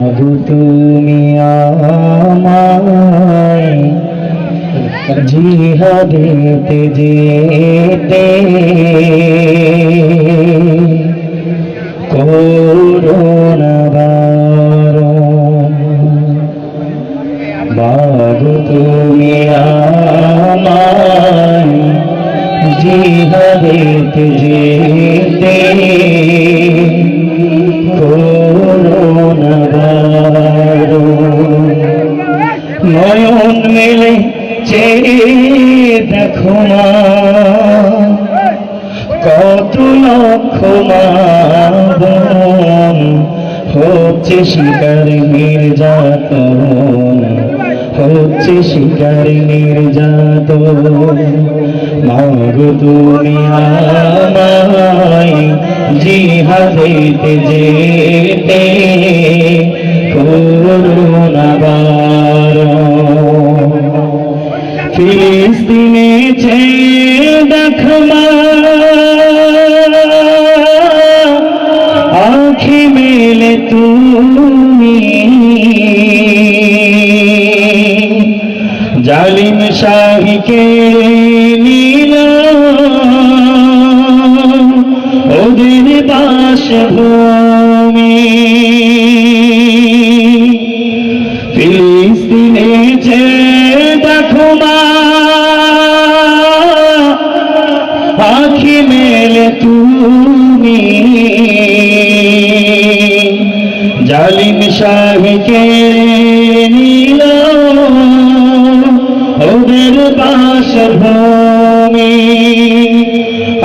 প্রভু তুমি আমায় জিহাদেতে যেতে করোনা বারণ বাবু তুমি আমায় জিহাদেতে যেতে নয়ন মেলে, চেয়ে দেখো মা কত লক্ষ মাবন হচ্ছে শিকার নির্যাতন, হচ্ছে শিকার নির্যাতন। মাগো তুমি আমায় জিহাদেতে যেতে করুণা ফিলিস্তিনে যে দেখমা আখি মেলে তুমি। জালিম শাহিকে ওদের বাসভূমি। দেখো আখি মেলে তুমি। জালিম শাহকে নীল ওদের বাসভূমি।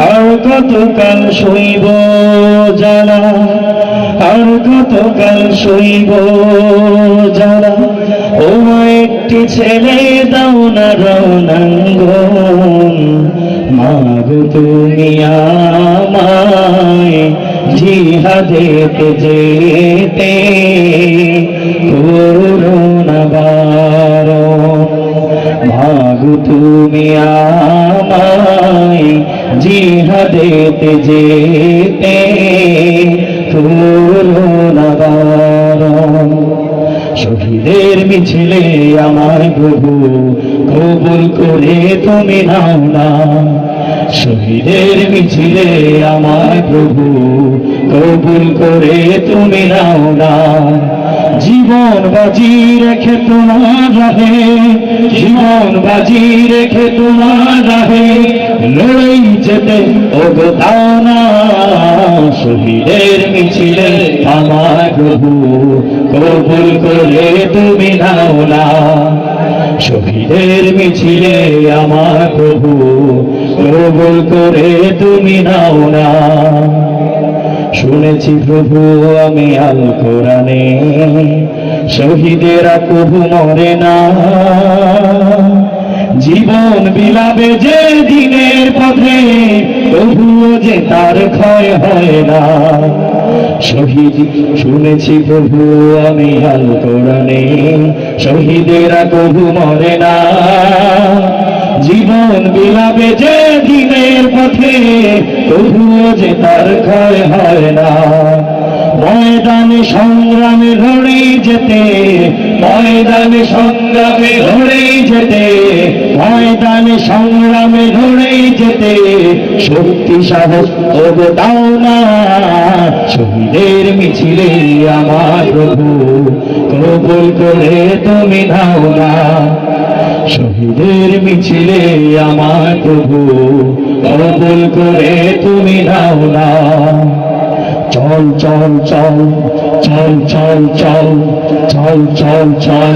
আর কতকাল শৈব জানা, আর কতকাল শৈব যারা ও একটি ছেলে দাও না রৌনাঙ্গন মাগো তুমি আমায় জিহাদেতে যেতে করোনা বারণ মাগো তুমি আমায় জিহাদেতে যেতে করোনা শহীদের মিছিলে আমায় প্রভু, কবুল করে তুমি নাও না। শহীদের মিছিলে আমায় প্রভু, কবুল করে তুমি নাও না। জীবন বাজি রেখে তোমার রাহে, জীবন বাজি রেখে তোমার রাহে, লড়াই যেতে ওগো দাও না শহীদের মিছিলে আমার প্রভু, কবুল করে তুমি নাও না। শহীদের মিছিলে আমার প্রভু, কবুল করে তুমি নাও না। শুনেছি প্রভু, আমি আল কোরআনে, শহীদেরা কবু মরে না। জীবন বিলাবে যে দিনের পথে, তবুও যে তার ক্ষয় হয় না। শহীদ, শুনেছি প্রভু আমি আল কোরআনে, শহীদেরা কবু মরে না। জীবন বিলাবে যে দিনের পথে, তবুও যে তার ক্ষয় হয় না। ময়দানে সংগ্রামে লড়েই যেতে ময়দানে সংগ্রামে লড়েই যেতে, ময়দানে সংগ্রামে লড়েই যেতে শক্তি সাহস ওগো দাও না। শহীদের মিছিলে আমার প্রভু, কবুল করে তুমি নাও না। শহীদের মিছিলে আমার প্রভু, কবুল করে তুমি নাও না। চল চল চল চল চল চল চল চল চল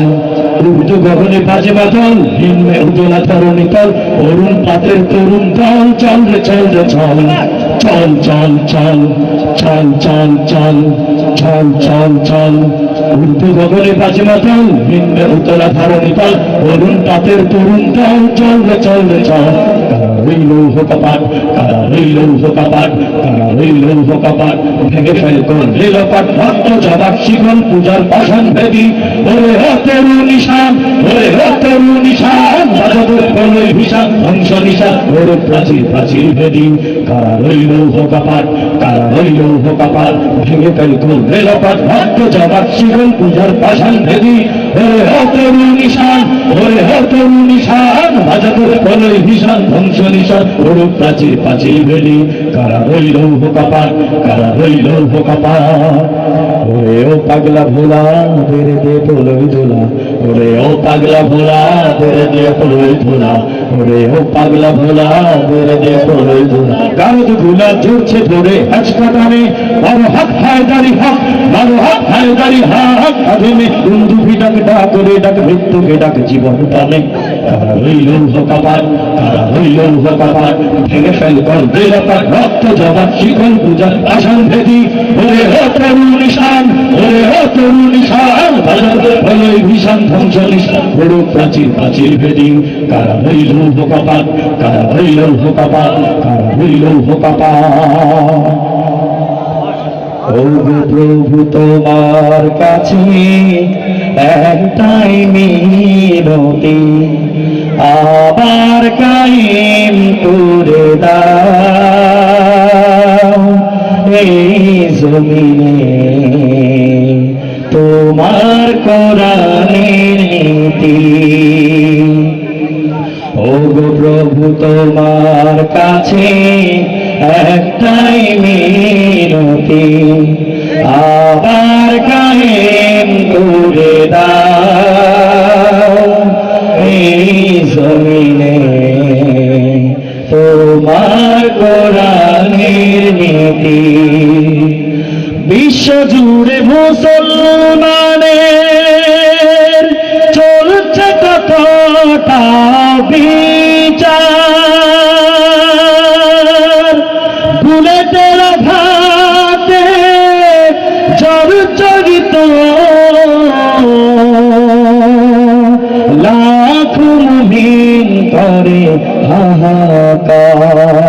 উর্দু গগনে বাজে বাদল হিমে উজ্জ্বলা তরুণী তল অরুণ পাতের তরুণ দল চল রে চল রে চল চল চল চল চল চল চল চল চল চল উর্দু গগনে বাজে বাদল হিমে উজ্জ্বলা ধরণী তল অরুণ পাতের তরুণ দল চল রে চল রে চল রইলেন শোকাপাট তারা রইলেন শোকাপাট তারা রইলেন শোকাপাট ভেঙে ফেলকন রেলপাট রত্ন জবাব শিখন পূজার পাশান ভেদি ওরে হতের নিশান, ওরে হতের নিশান যাদবের ধ্বংস নিশান, ওরে প্রাচীর প্রাচীর ভেদি কারা রইলেন শোকাপাট কারা হইল কপাল ভেঙে লপাট ভক্ত পূজার পাশান ভেদি। ওরে হ তরু নিশান ওরে হ তরু নিশান ভীষণ, ধ্বংস নিশান প্রাচীর ভেদি। কারা কারা ওরে ও পাগলা ভোলা বেড়ে দে পলই দোলা ওরে ও পাগলা ভোলা বেড়ে দে পলই দোলা ওরে ও পাগলা ভোলা বেড়ে দে পলই দোলা গারদগুলা জুড়ছে ধরে হাজকাটানে বড় হাত হায়দারি হক বড় হাত হায়দারি হক আধুনিক বন্ধু ডাক ডাক রে, ডাক মৃত্যুকে ডাক জীবন টানে। তারা হইল কপাল তারা হইল কপাল ভেঙে ফেল বেলাপাত রক্ত জবাব শিখন পূজা আসান ভেদি। ওরে হ তরু নিশান ওরে হ তরু নিশান বাজাতে হলই ভীষণ ধ্বংস নিশান বড় প্রাচীর প্রাচীর ভেদি। কারা হইল কপাল কারা হইল কপাল কারা হইল কপাল ও গো প্রভু তোমার কাছে একটাই মিনতি। আবার কায়েম করে এই জমিনে তোমার কোরআনের নীতি। ও প্রভু তোমার কাছে একটাই মিনতি। নীতি বিশ্ব জুড়ে মুসলমানের চলছে কতটা বিচার। বুলেটের ঘাটে জর্জরিত লাখ মুহিন করে হাহাকার।